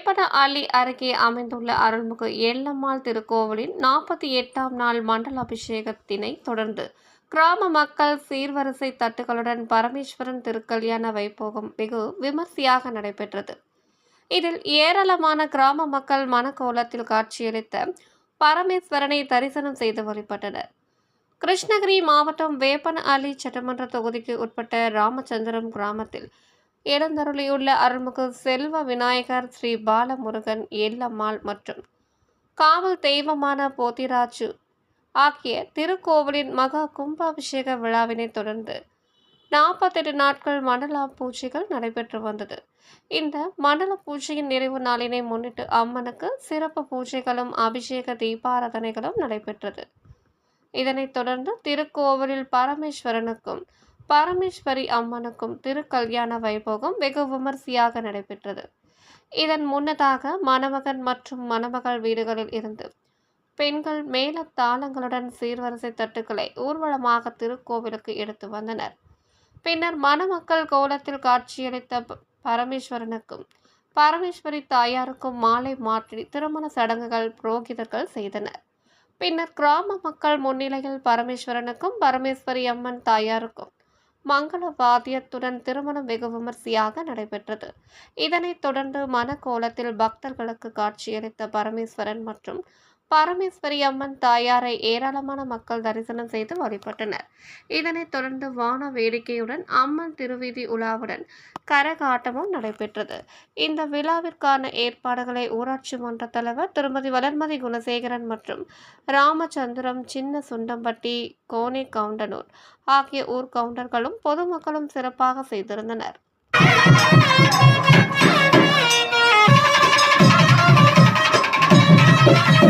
வேப்பன அள்ளி அருகே அமைந்துள்ள அருள்மிகு எல்லம்மாள் திருக்கோவிலின் நாற்பத்தி எட்டாம் நாள் மண்டல அபிஷேகத்தினை தொடர்ந்து கிராம மக்கள் சீர்வரிசை தட்டுகளுடன் பரமேஸ்வரன் திருக்கல்யாண வைபோகம் வெகு விமர்சையாக நடைபெற்றது. இதில் ஏராளமான கிராம மக்கள் மனக்கோலத்தில் காட்சியளித்த பரமேஸ்வரனை தரிசனம் செய்து வழிபட்டனர். கிருஷ்ணகிரி மாவட்டம் வேப்பன அலி சட்டமன்ற தொகுதிக்கு உட்பட்ட ராமச்சந்திரம் கிராமத்தில் எழுந்தருளியுள்ள அருள்மிகு செல்வ விநாயகர் ஸ்ரீ பாலமுருகன் எல்லம்மாள் மற்றும் காவல் தெய்வமான போத்திராஜு ஆகிய திருக்கோவிலின் மகா கும்பாபிஷேக விழாவினை தொடர்ந்து நாற்பத்தெட்டு நாட்கள் மண்டல பூஜைகள் நடைபெற்று வந்தது. இந்த மண்டல பூஜையின் நிறைவு நாளினை முன்னிட்டு அம்மனுக்கு சிறப்பு பூஜைகளும் அபிஷேக தீபாராதனைகளும் நடைபெற்றது. இதனைத் தொடர்ந்து திருக்கோவிலில் பரமேஸ்வரனுக்கும் பரமேஸ்வரி அம்மனுக்கும் திருக்கல்யாண வைபோகம் வெகு விமர்சையாக நடைபெற்றது. இதன் முன்னதாக மணமகன் மற்றும் மணமகள் வீடுகளில் இருந்து பெண்கள் மேல தாளங்களுடன் சீர்வரிசை தட்டுக்களை ஊர்வலமாக திருக்கோவிலுக்கு எடுத்து வந்தனர். பின்னர் மணமக்கள் கோலத்தில் காட்சியளித்த பரமேஸ்வரனுக்கும் பரமேஸ்வரி தாயாருக்கும் மாலை மாற்றி திருமண சடங்குகள் புரோகிதர்கள் செய்தனர். பின்னர் கிராம மக்கள் முன்னிலையில் பரமேஸ்வரனுக்கும் பரமேஸ்வரி அம்மன் தாயாருக்கும் மங்கள வாத்தியத்துடன் திருமணம் வெகு விமர்சையாக நடைபெற்றது. இதனைத் தொடர்ந்து மனக்கோலத்தில் பக்தர்களுக்கு காட்சியளித்த பரமேஸ்வரன் மற்றும் பரமேஸ்வரி அம்மன் தாயாரை ஏராளமான மக்கள் தரிசனம் செய்து வழிபட்டனர். இதனைத் தொடர்ந்து வான வேடிக்கையுடன் அம்மன் திருவீதி உலாவுடன் கரகாட்டமும் நடைபெற்றது. இந்த விழாவிற்கான ஏற்பாடுகளை ஊராட்சி மன்ற தலைவர் திருமதி வளர்மதி குணசேகரன் மற்றும் ராமச்சந்திரம் சின்ன சுண்டம்பட்டி கோனே கவுண்டனூர் ஆகிய ஊர் கவுண்டர்களும் பொதுமக்களும் சிறப்பாக செய்திருந்தனர். உங்கள்